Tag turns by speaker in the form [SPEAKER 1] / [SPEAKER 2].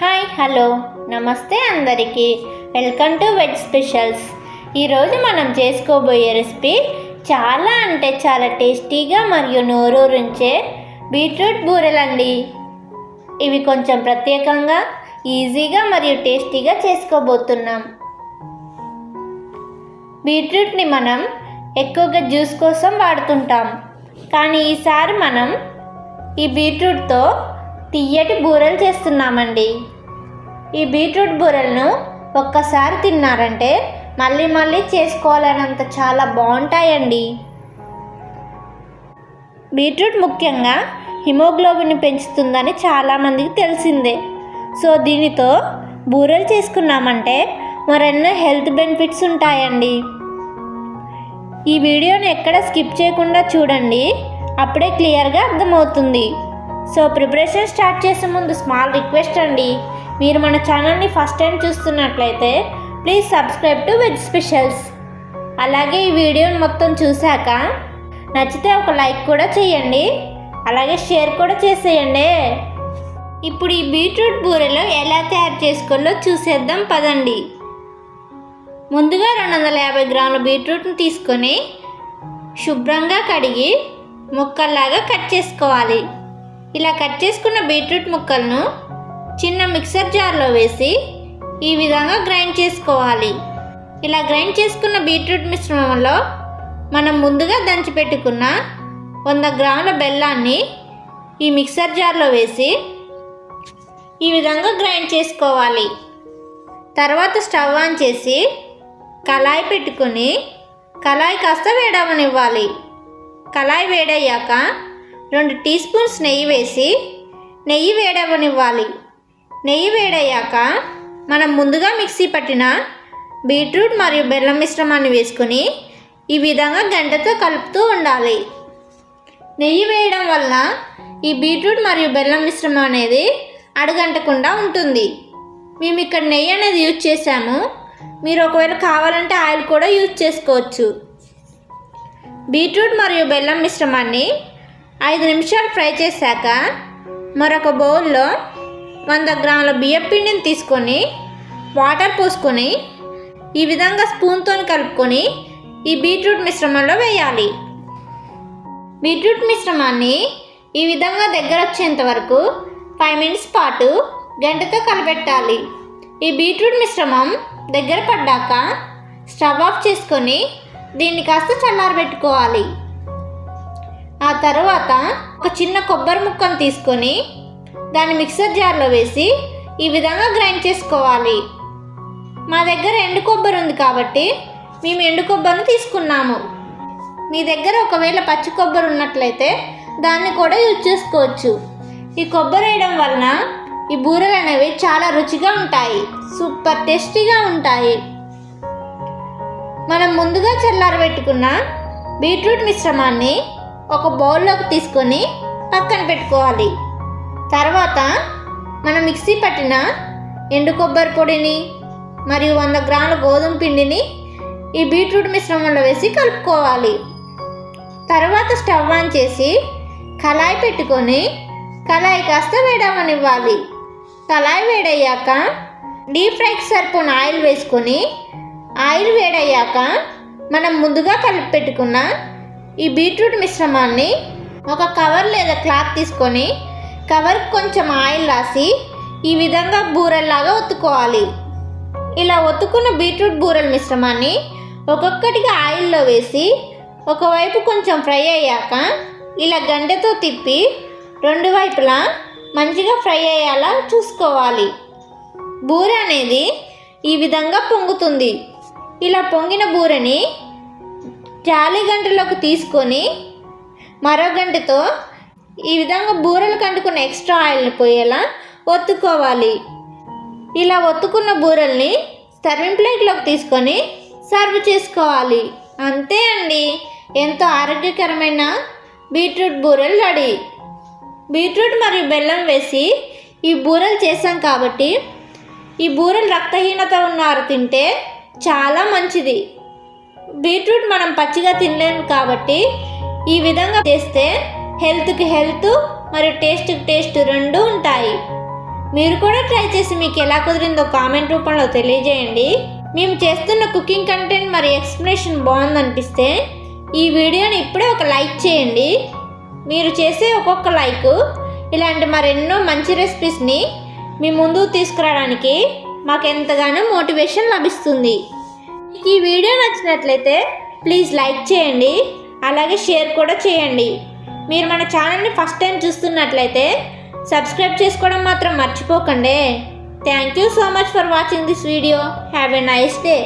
[SPEAKER 1] Hi hello. నమస్తే అందరికీ. Welcome to veg specials. ఈరోజు మనం చేసుకోబోయే రెసిపీ చాలా అంటే చాలా టేస్టీగా మరియు నోరూరించే బీట్రూట్ బూరెలండి. ఇవి కొంచెం ప్రత్యేకంగా ఈజీగా మరియు టేస్టీగా చేసుకోబోతున్నాం. బీట్రూట్ని మనం ఎక్కువగా జ్యూస్ కోసం వాడుతుంటాం. కానీ ఈసారి మనం ఈ బీట్రూట్తో తియ్యటి బూరెలు చేస్తున్నామండి. ఈ బీట్రూట్ బూరెలను ఒక్కసారి తిన్నారంటే మళ్ళీ మళ్ళీ చేసుకోవాలన్నంత చాలా బాగుంటాయండి. బీట్రూట్ ముఖ్యంగా హిమోగ్లోబిన్ పెంచుతుందని చాలామందికి తెలిసిందే. సో దీనితో బూరెలు చేసుకున్నామంటే మరెన్నో హెల్త్ బెనిఫిట్స్ ఉంటాయండి. ఈ వీడియోని ఎక్కడ స్కిప్ చేయకుండా చూడండి. అప్పుడే క్లియర్గా అర్థమవుతుంది. సో ప్రిపరేషన్ స్టార్ట్ చేసే ముందు స్మాల్ రిక్వెస్ట్ అండి. మీరు మన ఛానల్ని ఫస్ట్ టైం చూస్తున్నట్లయితే please subscribe to veg specials. అలాగే ఈ వీడియోని మొత్తం చూశాక నచ్చితే ఒక లైక్ కూడా చేయండి. అలాగే షేర్ కూడా చేసేయండి. ఇప్పుడు ఈ బీట్రూట్ బూరెలు ఎలా తయారు చేసుకోవాలో చూసేద్దాం పదండి. ముందుగా రెండు వందల యాభై గ్రాముల బీట్రూట్ని తీసుకొని శుభ్రంగా కడిగి ముక్కల్లాగా కట్ చేసుకోవాలి. ఇలా కట్ చేసుకున్న బీట్రూట్ ముక్కలను చిన్న మిక్సర్ జార్లో వేసి ఈ విధంగా గ్రైండ్ చేసుకోవాలి. ఇలా గ్రైండ్ చేసుకున్న బీట్రూట్ మిశ్రమంలో మనం ముందుగా దంచిపెట్టుకున్న వంద గ్రాముల బెల్లాన్ని ఈ మిక్సర్ జార్లో వేసి ఈ విధంగా గ్రైండ్ చేసుకోవాలి. తర్వాత స్టవ్ ఆన్ చేసి కళాయి పెట్టుకొని కళాయి కాస్త వేడవనివ్వాలి. కళాయి వేడయ్యాక రెండు టీ స్పూన్స్ నెయ్యి వేసి నెయ్యి వేడవనివ్వాలి. నెయ్యి వేడయ్యాక మనం ముందుగా మిక్సీ పట్టిన బీట్రూట్ మరియు బెల్లం మిశ్రమాన్ని వేసుకొని ఈ విధంగా గంటతో కలుపుతూ ఉండాలి. నెయ్యి వేయడం వల్ల ఈ బీట్రూట్ మరియు బెల్లం మిశ్రమం అనేది అడగంటకుండా ఉంటుంది. మేము ఇక్కడ నెయ్యి అనేది యూజ్ చేసాము మీరు ఒకవేళ కావాలంటే ఆయిల్ కూడా యూజ్ చేసుకోవచ్చు. బీట్రూట్ మరియు బెల్లం మిశ్రమాన్ని ఐదు నిమిషాలు ఫ్రై చేశాక మరొక బౌల్లో వంద గ్రాముల బియ్యం పిండిని తీసుకొని వాటర్ పోసుకొని ఈ విధంగా స్పూన్తో కలుపుకొని ఈ బీట్రూట్ మిశ్రమంలో వేయాలి. బీట్రూట్ మిశ్రమాన్ని ఈ విధంగా దగ్గర వచ్చేంత వరకు ఫైవ్ మినిట్స్ పాటు గంటతో కలపెట్టాలి ఈ బీట్రూట్ మిశ్రమం దగ్గర పడ్డాక స్టవ్ ఆఫ్ చేసుకొని దీన్ని కాస్త చల్లారబెట్టుకోవాలి. ఆ తర్వాత ఒక చిన్న కొబ్బరి ముక్కను తీసుకొని దాన్ని మిక్సర్ జార్లో వేసి ఈ విధంగా గ్రైండ్ చేసుకోవాలి. మా దగ్గర ఎండు కొబ్బరి ఉంది కాబట్టి మేము ఎండు కొబ్బరిని తీసుకున్నాము. మీ దగ్గర ఒకవేళ పచ్చి కొబ్బరి ఉన్నట్లయితే దాన్ని కూడా యూజ్ చేసుకోవచ్చు. ఈ కొబ్బరి వేయడం వలన ఈ బూరెలు అనేవి చాలా రుచిగా ఉంటాయి. సూపర్ టేస్టీగా ఉంటాయి. మనం ముందుగా చల్లారబెట్టుకున్న బీట్రూట్ మిశ్రమాన్ని ఒక బౌల్లోకి తీసుకొని పక్కన పెట్టుకోవాలి. తర్వాత మనం మిక్సీ పట్టిన ఎండు కొబ్బరి పొడిని మరియు వంద గ్రాముల గోధుమ పిండిని ఈ బీట్రూట్ మిశ్రమంలో వేసి కలుపుకోవాలి. తర్వాత స్టవ్ ఆన్ చేసి కళాయి పెట్టుకొని కళాయి కాస్త వేడవనివ్వాలి. కళాయి వేడయ్యాక డీప్ ఫ్రైకి సరిపోయిన ఆయిల్ వేసుకొని ఆయిల్ వేడయ్యాక మనం ముందుగా కలిపి పెట్టుకున్న ఈ బీట్రూట్ మిశ్రమాన్ని ఒక కవర్ లేదా క్లాత్ తీసుకొని కవర్ కొంచెం ఆయిల్ రాసి ఈ విధంగా బూరెల్లాగా ఒత్తుకోవాలి. ఇలా ఒత్తుకున్న బీట్రూట్ బూరెల మిశ్రమాన్ని ఒక్కొక్కటిగా ఆయిల్లో వేసి ఒకవైపు కొంచెం ఫ్రై అయ్యాక ఇలా గండెతో తిప్పి రెండు వైపులా మంచిగా ఫ్రై అయ్యేలా చూసుకోవాలి. బూర అనేది ఈ విధంగా పొంగుతుంది. ఇలా పొంగిన బూరని జాలి గంటలోకి తీసుకొని మరో గంటతో ఈ విధంగా బూరెలు కంటుకున్న ఎక్స్ట్రా ఆయిల్ని పోయేలా ఒత్తుకోవాలి. ఇలా ఒత్తుకున్న బూరెల్ని సర్వింగ్ ప్లేట్లోకి తీసుకొని సర్వ్ చేసుకోవాలి. అంతే అండి. ఎంతో ఆరోగ్యకరమైన బీట్రూట్ బూరెలు రెడీ. బీట్రూట్ మరియు బెల్లం వేసి ఈ బూరెలు చేసాం కాబట్టి ఈ బూరెలు రక్తహీనత ఉన్నవారు తింటే చాలా మంచిది. బీట్రూట్ మనం పచ్చిగా తినలేము కాబట్టి ఈ విధంగా చేస్తే హెల్త్కి హెల్త్ మరియు టేస్ట్కి టేస్ట్ రెండు ఉంటాయి. మీరు కూడా ట్రై చేసి మీకు ఎలా కుదిరిందో కామెంట్ రూపంలో తెలియజేయండి. మేము చేస్తున్న కుకింగ్ కంటెంట్ మరి ఎక్స్ప్లెనేషన్ బాగుందనిపిస్తే ఈ వీడియోని ఇప్పుడే ఒక లైక్ చేయండి. మీరు చేసే ఒక్కొక్క లైక్ ఇలాంటి మరెన్నో మంచి రెసిపీస్ని మీ ముందుకు తీసుకురావడానికి మాకు ఎంతగానో మోటివేషన్ లభిస్తుంది. మీకు ఈ వీడియో నచ్చినట్లయితే ప్లీజ్ లైక్ చేయండి అలాగే షేర్ కూడా చేయండి. మీరు మన ఛానల్ని ఫస్ట్ టైం చూస్తున్నట్లయితే సబ్స్క్రైబ్ చేసుకోవడం మాత్రం మర్చిపోకండి. Thank you so much for watching this video have a nice day